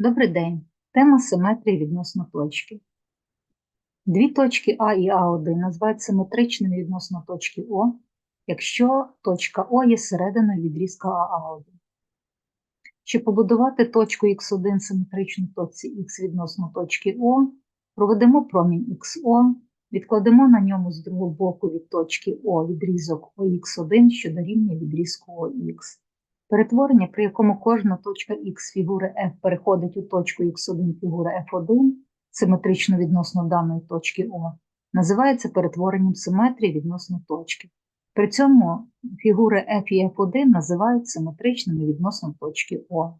Добрий день. Тема симетрії відносно точки. Дві точки А і А1 називають симетричними відносно точки О, якщо точка О є серединою відрізка АА1. Щоб побудувати точку х1 симетричну точці х відносно точки О, проведемо промінь XO, відкладемо на ньому з другого боку від точки О відрізок ОХ1, що дорівнює відрізку ОХ. Перетворення, при якому кожна точка Х фігури F переходить у точку Х1 фігури F1, симетрично відносно даної точки О, називається перетворенням симетрії відносно точки. При цьому фігури F і F1 називають симетричними відносно точки О.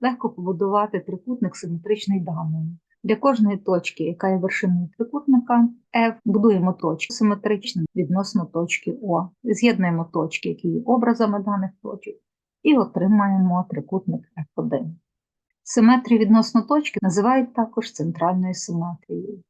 Легко побудувати трикутник симетричний даною. Для кожної точки, яка є вершиною трикутника F, будуємо точку симетричну відносно точки О. З'єднуємо точки, які є образами даних точок, і отримаємо трикутник F1. Симетрію відносно точки називають також центральною симетрією.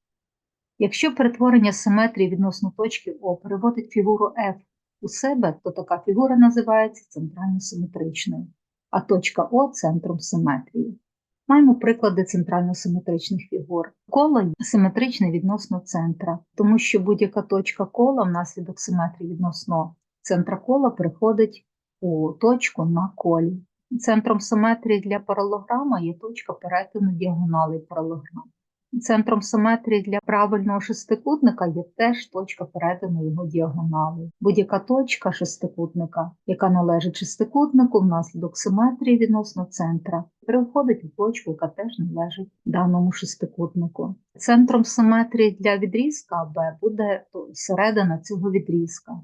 Якщо перетворення симетрії відносно точки О переводить фігуру F у себе, то така фігура називається центрально-симетричною, а точка О центром симетрії. Маємо приклади центрально-симетричних фігур. Коло симетричне відносно центра, тому що будь-яка точка кола внаслідок симетрії відносно центра кола переходить у точку на колі. Центром симетрії для паралограма є точка перетину діагоналей паралограму. Центром симетрії для правильного шестикутника є теж точка перетину його діагонали. Будь-яка точка шестикутника, яка належить шестикутнику внаслідок симетрії відносно центра, переходить у точку, яка теж належить даному шестикутнику. Центром симетрії для відрізка АБ буде середина цього відрізка.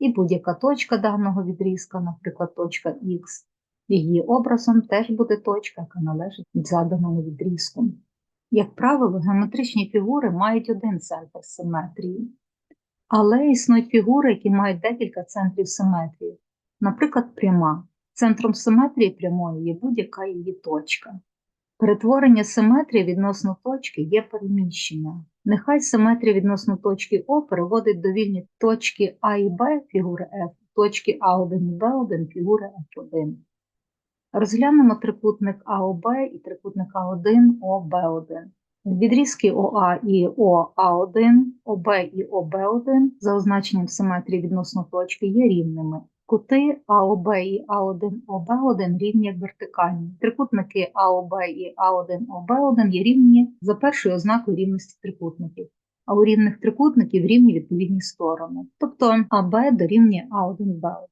І будь-яка точка даного відрізка, наприклад, точка Х, її образом теж буде точка, яка належить заданому відрізку. Як правило, геометричні фігури мають один центр симетрії, але існують фігури, які мають декілька центрів симетрії. Наприклад, пряма. Центром симетрії прямої є будь-яка її точка. Перетворення симетрії відносно точки є переміщення. Нехай симетрія відносно точки О переводить до вільні точки А і Б фігури F, точки А1 і Б1 фігури F1. Розглянемо трикутник АОБ і трикутник А1 ОБ1. Відрізки ОА і ОА1, ОБ і ОБ1 за означенням симетрії відносно точки є рівними. Кути АОБ і А1 ОБ1 рівні як вертикальні. Трикутники АОБ і А1 ОБ1 є рівні за першою ознакою рівності трикутників. А у рівних трикутників рівні відповідні сторони. Тобто АБ дорівнює А1 Б1.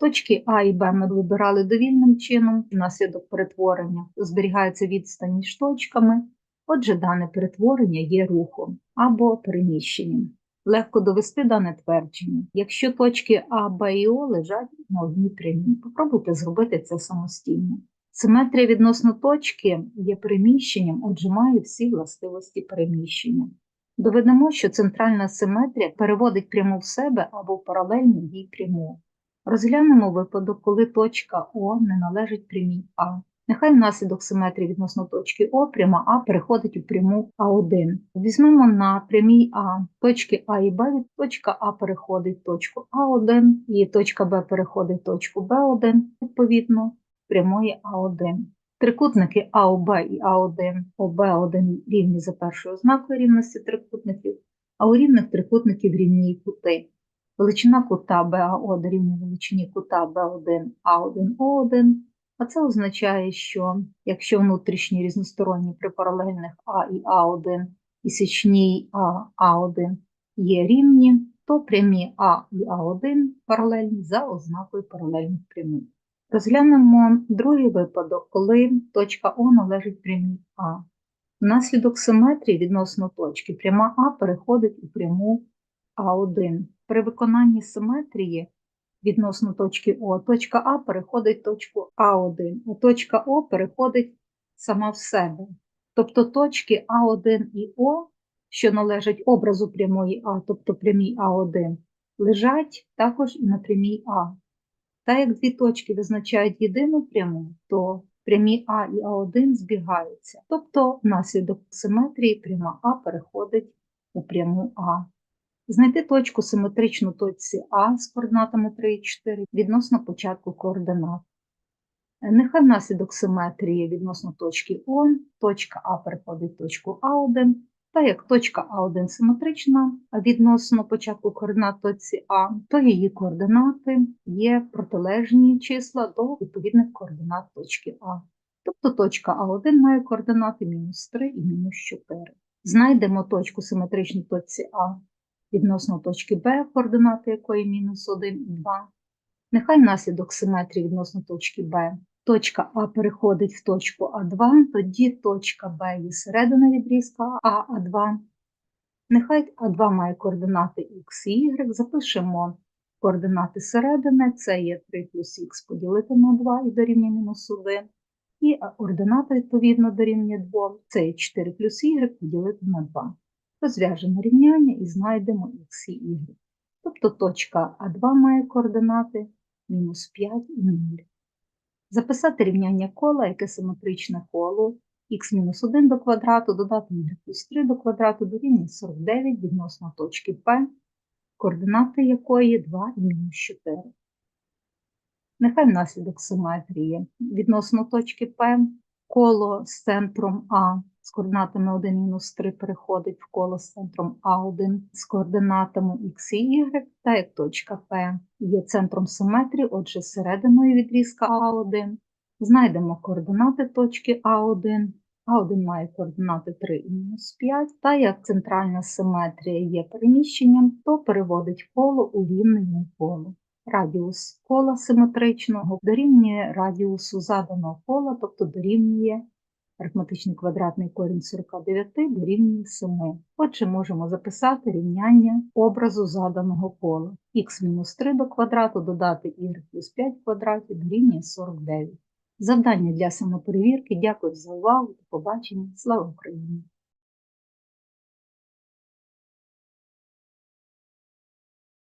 Точки А і Б ми вибирали довільним чином, внаслідок перетворення зберігається відстань між точками, отже, дане перетворення є рухом або переміщенням. Легко довести дане твердження. Якщо точки А, Б і О лежать на одній прямій, попробуйте зробити це самостійно. Симетрія відносно точки є переміщенням, отже, має всі властивості переміщення. Доведемо, що центральна симетрія переводить пряму в себе або в паралельну їй пряму. Розглянемо випадок, коли точка О не належить прямій А. Нехай внаслідок симетрії відносно точки О пряма А переходить у пряму А1. Візьмемо на прямій А точки А і Б, точка А переходить точку А1, і точка Б переходить точку Б1, відповідно, прямої А1. Трикутники АОБ і А1, ОБ1 рівні за першою ознакою рівності трикутників, а у рівних трикутників рівні кути. Величина кута БАО дорівнює величині кута Б1 А1О1, а це означає, що якщо внутрішні різносторонні при паралельних А і А1 і січній А А1 є рівні, то прямі А і А1 паралельні за ознакою паралельних прямих. Розглянемо другий випадок, коли точка О належить прямій А. Внаслідок симетрії відносно точки пряма А переходить у пряму А1. При виконанні симетрії відносно точки О, точка А переходить точку А1, а точка О переходить сама в себе. Тобто точки А1 і О, що належать образу прямої А, тобто прямій А1, лежать також і на прямій А. Та як дві точки визначають єдину пряму, то прямі А і А1 збігаються. Тобто внаслідок симетрії пряма А переходить у пряму А. Знайти точку симетричну точці А з координатами 3 і 4 відносно початку координат. Нехай внаслідок симетрії відносно точки О, точка А переходить точку А1, та як точка А1 симетрична відносно початку координат точці А, то її координати є протилежні числа до відповідних координат точки А. Тобто точка А1 має координати мінус 3 і мінус 4. Знайдемо точку симетричну точці А відносно точки Б, координати якої мінус 1 і 2. Нехай внаслідок симетрії відносно точки Б точка А переходить в точку А2, тоді точка Б є середина відрізка А, А2. Нехай А2 має координати Х і Y, запишемо координати середини, це є 3 плюс Х поділити на 2 і дорівнює мінус 1. І ордината, відповідно, дорівнює 2, це є 4 плюс Y поділити на 2. Розв'яжемо рівняння і знайдемо Х і. Тобто точка А2 має координати мінус 5 і 0. Записати рівняння кола, яке симетричне колу х-1 до квадрату, додати y плюс 3 до квадрату дорівнює 49 відносно точки P, координати якої 2 і мінус 4. Нехай внаслідок симетрії відносно точки P коло з центром А з координатами 1 мінус 3 переходить в коло з центром А1 з координатами Х і Y, та як точка P є центром симетрії, отже, серединою відрізка А1. Знайдемо координати точки А1. А1 має координати 3 і мінус 5, та як центральна симетрія є переміщенням, то переводить коло у рівне коло. Радіус кола симетричного дорівнює радіусу заданого кола, тобто дорівнює арифметичний квадратний корінь 49 дорівнює 7. Отже, можемо записати рівняння образу заданого кола. х-3 до квадрату додати y плюс 5 в квадраті дорівнює 49. Завдання для самоперевірки. Дякую за увагу. До побачення. Слава Україні!